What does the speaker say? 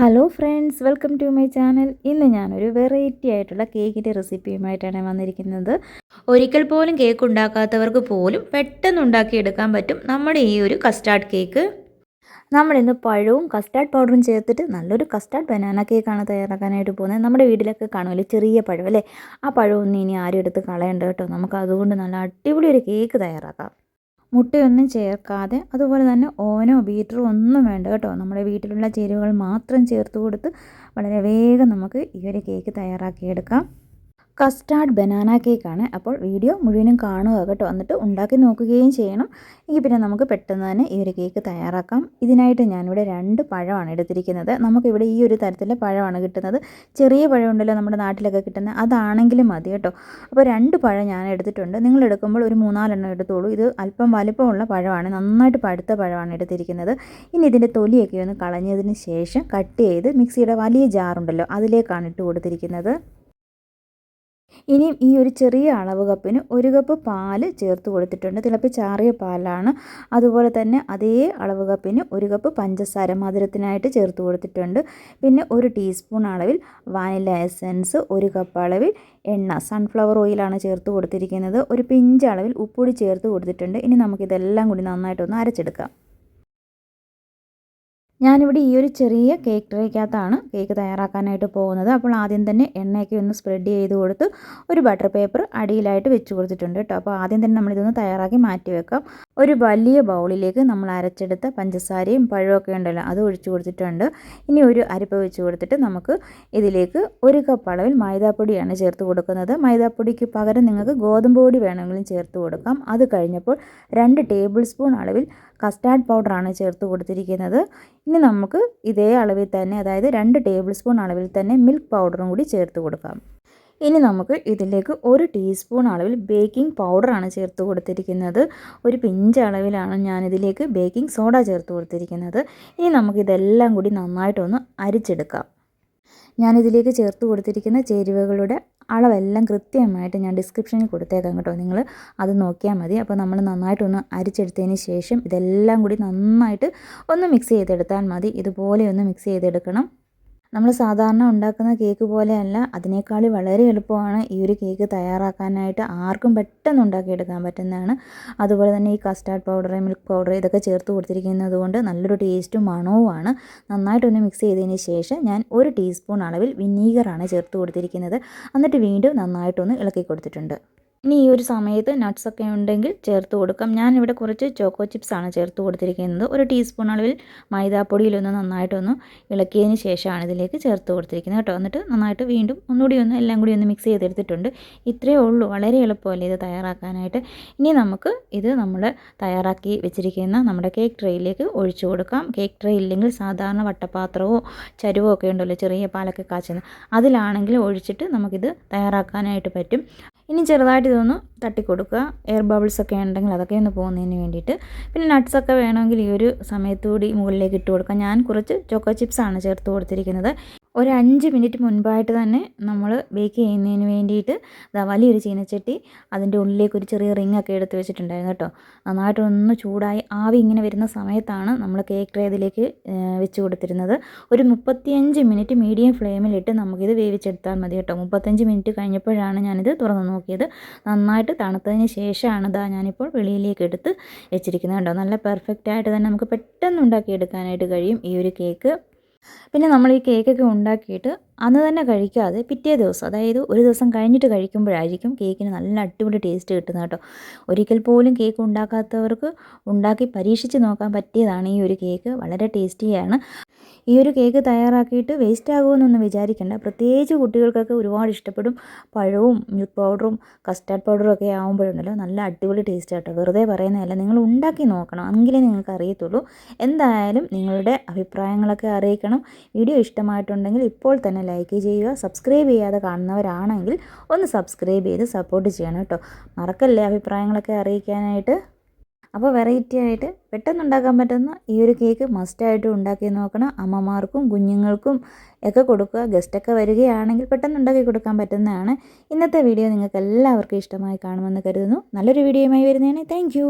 Hello friends welcome to my channel ഇന്ന് ഞാനൊരു variety ആയിട്ടുള്ള കേക്കിന്റെ റെസിപ്പിയുമായിട്ടാണ് വന്നിരിക്കുന്നത്. ഒരിക്കൽ പോലും കേക്ക് ഉണ്ടാക്കാത്തവർക്ക് പോലും പെട്ടെന്ന് ഉണ്ടാക്കിയെടുക്കാൻ പറ്റും നമ്മുടെ ഈ ഒരു കസ്റ്റാർഡ് കേക്ക് നമ്മളിന്ന് പഴവും കസ്റ്റാർഡ് പൗഡറും ചേർത്തിട്ട് നല്ലൊരു കസ്റ്റാർഡ് ബനാന കേക്കാണ് തയ്യാറാക്കാനായിട്ട് പോകുന്നത്. നമ്മുടെ വീട്ടിലൊക്കെ കാണുമല്ലോ ചെറിയ പഴം അല്ലേ? ആ പഴമൊന്നും ഇനി ആരും എടുത്ത് കളയണ്ട കേട്ടോ. നമുക്ക് അതുകൊണ്ട് നല്ല അടിപൊളി ഒരു കേക്ക് തയ്യാറാക്കാം. മുട്ടയൊന്നും ചേർക്കാതെ അതുപോലെ തന്നെ ഓനോ ബീറ്ററോ ഒന്നും വേണ്ട കേട്ടോ. നമ്മുടെ വീട്ടിലുള്ള ചേരുവകൾ മാത്രം ചേർത്ത് കൊടുത്ത് വളരെ വേഗം നമുക്ക് ഈ ഒരു കേക്ക് തയ്യാറാക്കിയെടുക്കാം. കസ്റ്റാർഡ് ബനാന കേക്കാണ്. അപ്പോൾ വീഡിയോ മുഴുവനും കാണുക കേട്ടോ. എന്നിട്ട് ഉണ്ടാക്കി നോക്കുകയും ചെയ്യണം. എങ്കിൽ പിന്നെ നമുക്ക് പെട്ടെന്ന് തന്നെ ഈ ഒരു കേക്ക് തയ്യാറാക്കാം. ഇതിനായിട്ട് ഞാനിവിടെ രണ്ട് പഴമാണ് എടുത്തിരിക്കുന്നത്. നമുക്കിവിടെ ഈ ഒരു തരത്തിലെ പഴമാണ് കിട്ടുന്നത്. ചെറിയ പഴമുണ്ടല്ലോ നമ്മുടെ നാട്ടിലൊക്കെ കിട്ടുന്നത് അതാണെങ്കിലും മതി കേട്ടോ. അപ്പോൾ രണ്ട് പഴം ഞാൻ എടുത്തിട്ടുണ്ട്. നിങ്ങൾ എടുക്കുമ്പോൾ ഒരു മൂന്നാലെണ്ണം എടുത്തോളൂ. ഇത് അല്പം വലിപ്പമുള്ള പഴമാണ്. നന്നായിട്ട് പഴുത്ത പഴമാണ് എടുത്തിരിക്കുന്നത്. ഇനി ഇതിന്റെ തൊലിയൊക്കെ ഒന്ന് കളഞ്ഞതിന് ശേഷം കട്ട് ചെയ്ത് മിക്സിയുടെ വലിയ ജാറുണ്ടല്ലോ അതിലേക്കാണ് ഇട്ട് കൊടുത്തിരിക്കുന്നത്. ഇനിയും ഈ ഒരു ചെറിയ അളവ് കപ്പിന് ഒരു കപ്പ് പാൽ ചേർത്ത് കൊടുത്തിട്ടുണ്ട്. തിളപ്പിച്ചാറിയ പാലാണ്. അതുപോലെ തന്നെ അതേ അളവ് കപ്പിന് ഒരു കപ്പ് പഞ്ചസാര മധുരത്തിനായിട്ട് ചേർത്ത് കൊടുത്തിട്ടുണ്ട്. പിന്നെ ഒരു ടീസ്പൂൺ അളവിൽ വാനില എസൻസ് ഒരു കപ്പ് അളവിൽ എണ്ണ സൺഫ്ലവർ ഓയിലാണ് ചേർത്ത് കൊടുത്തിരിക്കുന്നത്. ഒരു പിഞ്ച് അളവിൽ ഉപ്പുപൊടി ചേർത്ത് കൊടുത്തിട്ടുണ്ട്. ഇനി നമുക്കിതെല്ലാം കൂടി നന്നായിട്ടൊന്ന് അരച്ചെടുക്കാം. ഞാനിവിടെ ഈ ഒരു ചെറിയ കേക്ക് ട്രേക്കകത്താണ് കേക്ക് തയ്യാറാക്കാനായിട്ട് പോകുന്നത്. അപ്പോൾ ആദ്യം തന്നെ എണ്ണയൊക്കെ ഒന്ന് സ്പ്രെഡ് ചെയ്ത് കൊടുത്ത് ഒരു ബട്ടർ പേപ്പർ അടിയിലായിട്ട് വെച്ച് കൊടുത്തിട്ടുണ്ട് കേട്ടോ. അപ്പോൾ ആദ്യം തന്നെ നമ്മളിതൊന്ന് തയ്യാറാക്കി മാറ്റി വെക്കാം. ഒരു വലിയ ബൗളിലേക്ക് നമ്മൾ അരച്ചെടുത്ത പഞ്ചസാരയും പഴമൊക്കെ ഉണ്ടല്ലോ അത് ഒഴിച്ചു കൊടുത്തിട്ടുണ്ട്. ഇനി ഒരു അരിപ്പ വെച്ച് കൊടുത്തിട്ട് നമുക്ക് ഇതിലേക്ക് ഒരു കപ്പ് അളവിൽ മൈദാപ്പൊടിയാണ് ചേർത്ത് കൊടുക്കുന്നത്. മൈദാപ്പൊടിക്ക് പകരം നിങ്ങൾക്ക് ഗോതമ്പ് പൊടി വേണമെങ്കിലും ചേർത്ത് കൊടുക്കാം. അത് കഴിഞ്ഞപ്പോൾ രണ്ട് ടേബിൾ സ്പൂൺ അളവിൽ കസ്റ്റാർഡ് പൗഡറാണ് ചേർത്ത് കൊടുത്തിരിക്കുന്നത്. ഇനി നമുക്ക് ഇതേ അളവിൽ തന്നെ അതായത് രണ്ട് ടേബിൾ സ്പൂൺ അളവിൽ തന്നെ മിൽക്ക് പൗഡറും കൂടി ചേർത്ത് കൊടുക്കാം. ഇനി നമുക്ക് ഇതിലേക്ക് ഒരു ടീസ്പൂൺ അളവിൽ ബേക്കിംഗ് പൗഡറാണ് ചേർത്ത് കൊടുത്തിരിക്കുന്നത്. ഒരു പിഞ്ച് അളവിലാണ് ഞാനിതിലേക്ക് ബേക്കിംഗ് സോഡ ചേർത്ത് കൊടുത്തിരിക്കുന്നത്. ഇനി നമുക്കിതെല്ലാം കൂടി നന്നായിട്ടൊന്ന് അരിച്ചെടുക്കാം. ഞാനിതിലേക്ക് ചേർത്ത് കൊടുത്തിരിക്കുന്ന ചേരുവകളുടെ അളവെല്ലാം കൃത്യമായിട്ട് ഞാൻ ഡിസ്ക്രിപ്ഷനിൽ കൊടുത്തേക്കാം കേട്ടോ. നിങ്ങൾ അത് നോക്കിയാൽ മതി. അപ്പോൾ നമ്മൾ നന്നായിട്ടൊന്ന് അരിച്ചെടുത്തതിന് ശേഷം ഇതെല്ലാം കൂടി നന്നായിട്ട് ഒന്ന് മിക്സ് ചെയ്തെടുത്താൽ മതി. ഇതുപോലെ ഒന്ന് മിക്സ് ചെയ്തെടുക്കണം. നമ്മൾ സാധാരണ ഉണ്ടാക്കുന്ന കേക്ക് പോലെയല്ല അതിനേക്കാൾ വളരെ എളുപ്പമാണ് ഈ ഒരു കേക്ക് തയ്യാറാക്കാനായിട്ട് ആർക്കും പെട്ടെന്ന് ഉണ്ടാക്കിയെടുക്കാൻ പറ്റുന്നതാണ്. അതുപോലെ തന്നെ ഈ കസ്റ്റാർഡ് പൗഡർ മിൽക്ക് പൗഡർ ഇതൊക്കെ ചേർത്ത് കൊടുത്തിരിക്കുന്നത് കൊണ്ട് നല്ലൊരു ടേസ്റ്റും മണവുമാണ്. നന്നായിട്ടൊന്ന് മിക്സ് ചെയ്തതിന് ശേഷം ഞാൻ ഒരു ടീസ്പൂൺ അളവിൽ വിനീഗറാണ് ചേർത്ത് കൊടുത്തിരിക്കുന്നത്. എന്നിട്ട് വീണ്ടും നന്നായിട്ടൊന്ന് ഇളക്കി കൊടുത്തിട്ടുണ്ട്. ഇനി ഈ ഒരു സമയത്ത് നട്ട്സൊക്കെ ഉണ്ടെങ്കിൽ ചേർത്ത് കൊടുക്കാം. ഞാനിവിടെ കുറച്ച് ചോക്കോ ചിപ്സ് ആണ് ചേർത്ത് കൊടുത്തിരിക്കുന്നത്. ഒരു ടീസ്പൂൺ അളവിൽ മൈദാപ്പൊടിയിലൊന്ന് നന്നായിട്ടൊന്ന് ഇളക്കിയതിന് ശേഷമാണ് ഇതിലേക്ക് ചേർത്ത് കൊടുത്തിരിക്കുന്നത് കേട്ടോ. എന്നിട്ട് നന്നായിട്ട് വീണ്ടും ഒന്നുകൂടി ഒന്ന് എല്ലാം കൂടി ഒന്ന് മിക്സ് ചെയ്തെടുത്തിട്ടുണ്ട്. ഇത്രയേ ഉള്ളൂ. വളരെ എളുപ്പമല്ലേ ഇത് തയ്യാറാക്കാനായിട്ട്. ഇനി നമുക്ക് ഇത് നമ്മൾ തയ്യാറാക്കി വെച്ചിരിക്കുന്ന നമ്മുടെ കേക്ക് ട്രേയിലേക്ക് ഒഴിച്ചു കൊടുക്കാം. കേക്ക് ട്രേ ഇല്ലെങ്കിൽ സാധാരണ വട്ടപാത്രമോ ചരുവോ ഒക്കെ ഉണ്ടല്ലോ ചെറിയ പാലൊക്കെ കാച്ചുന്നത് അതിലാണെങ്കിൽ ഒഴിച്ചിട്ട് നമുക്കിത് തയ്യാറാക്കാനായിട്ട് പറ്റും. ഇനി ചെറുതായിട്ട് ഇതൊന്ന് തട്ടിക്കൊടുക്കുക. എയർ ബബിൾസ് ഒക്കെ ഉണ്ടെങ്കിൽ അതൊക്കെ ഒന്ന് പോകുന്നതിന് വേണ്ടിയിട്ട്. പിന്നെ നട്ട്സൊക്കെ വേണമെങ്കിൽ ഈ ഒരു സമയത്തുകൂടി മുകളിലേക്ക് ഇട്ട് കൊടുക്കാം ഞാൻ കുറച്ച് ചോക്കോ ചിപ്സാണ് ചേർത്ത് കൊടുത്തിരിക്കുന്നത്. ഒരു അഞ്ച് മിനിറ്റ് മുൻപായിട്ട് തന്നെ നമ്മൾ ബേക്ക് ചെയ്യുന്നതിന് വേണ്ടിയിട്ട് ഇതാ വലിയൊരു ചീനച്ചട്ടി അതിന്റെ ഉള്ളിലേക്ക് ഒരു ചെറിയ റിങ് ഒക്കെ എടുത്ത് വെച്ചിട്ടുണ്ടായിരുന്നു കേട്ടോ. നന്നായിട്ടൊന്ന് ചൂടായി ആവി ഇങ്ങനെ വരുന്ന സമയത്താണ് നമ്മൾ കേക്ക് ട്രേ ഇതിലേക്ക് വെച്ച് കൊടുത്തിരുന്നത്. ഒരു മുപ്പത്തിയഞ്ച് മിനിറ്റ് മീഡിയം ഫ്ലെയിമിലിട്ട് നമുക്കിത് വേവിച്ചെടുത്താൽ മതി കേട്ടോ. മുപ്പത്തഞ്ച് മിനിറ്റ് കഴിഞ്ഞപ്പോഴാണ് ഞാനിത് തുറന്ന് നോക്കിയത്. നന്നായിട്ട് തണുത്തതിന് ശേഷമാണ് ഇതാ ഞാനിപ്പോൾ വെളിയിലേക്ക് എടുത്ത് വെച്ചിരിക്കുന്നത് കേട്ടോ. നല്ല പെർഫെക്റ്റ് ആയിട്ട് തന്നെ നമുക്ക് പെട്ടെന്ന് ഉണ്ടാക്കിയെടുക്കാനായിട്ട് കഴിയും ഈ ഒരു കേക്ക് പിന്നെ നമ്മൾ ഈ കേക്കൊക്കെ ഉണ്ടാക്കിയിട്ട് അന്ന് തന്നെ കഴിക്കാതെ പിറ്റേ ദിവസം അതായത് ഒരു ദിവസം കഴിഞ്ഞിട്ട് കഴിക്കുമ്പോഴായിരിക്കും കേക്കിന് നല്ല അടിപൊളി ടേസ്റ്റ് കിട്ടുന്നത് കേട്ടോ. ഒരിക്കൽ പോലും കേക്ക് ഉണ്ടാക്കാത്തവർക്ക് ഉണ്ടാക്കി പരീക്ഷിച്ച് നോക്കാൻ പറ്റിയതാണ് ഈ ഒരു കേക്ക്. വളരെ ടേസ്റ്റിയാണ് ഈ ഒരു കേക്ക് തയ്യാറാക്കിയിട്ട് വേസ്റ്റ് ആകുമെന്നൊന്നും വിചാരിക്കേണ്ട. പ്രത്യേകിച്ച് കുട്ടികൾക്കൊക്കെ ഒരുപാട് ഇഷ്ടപ്പെടും. പഴവും മിൽക്ക് പൗഡറും കസ്റ്റാർഡ് പൗഡറും ഒക്കെ ആകുമ്പോഴുണ്ടല്ലോ നല്ല അടിപൊളി ടേസ്റ്റ് കേട്ടോ വെറുതെ പറയുന്നതല്ല നിങ്ങൾ ഉണ്ടാക്കി നോക്കണം എങ്കിലേ നിങ്ങൾക്ക് അറിയത്തുള്ളൂ. എന്തായാലും നിങ്ങളുടെ അഭിപ്രായങ്ങളൊക്കെ അറിയിക്കണം. വീഡിയോ ഇഷ്ടമായിട്ടുണ്ടെങ്കിൽ ഇപ്പോൾ തന്നെ ലൈക്ക് ചെയ്യുക സബ്സ്ക്രൈബ് ചെയ്യാതെ കാണുന്നവരാണെങ്കിൽ ഒന്ന് സബ്സ്ക്രൈബ് ചെയ്ത് സപ്പോർട്ട് ചെയ്യണം കേട്ടോ. മറക്കല്ലേ അഭിപ്രായങ്ങളൊക്കെ അറിയിക്കാനായിട്ട്? അപ്പോൾ വെറൈറ്റി ആയിട്ട് പെട്ടെന്ന് ഉണ്ടാക്കാൻ പറ്റുന്ന ഈ ഒരു കേക്ക് മസ്റ്റായിട്ട് ഉണ്ടാക്കി നോക്കണം. അമ്മമാർക്കും കുഞ്ഞുങ്ങൾക്കും ഒക്കെ കൊടുക്കുക. ഗസ്റ്റൊക്കെ വരികയാണെങ്കിൽ പെട്ടെന്ന് ഉണ്ടാക്കി കൊടുക്കാൻ പറ്റുന്നതാണ്. ഇന്നത്തെ വീഡിയോ നിങ്ങൾക്ക് എല്ലാവർക്കും ഇഷ്ടമായി കാണുമെന്ന് കരുതുന്നു. നല്ലൊരു വീഡിയോയുമായി വരുന്നതാണ് താങ്ക്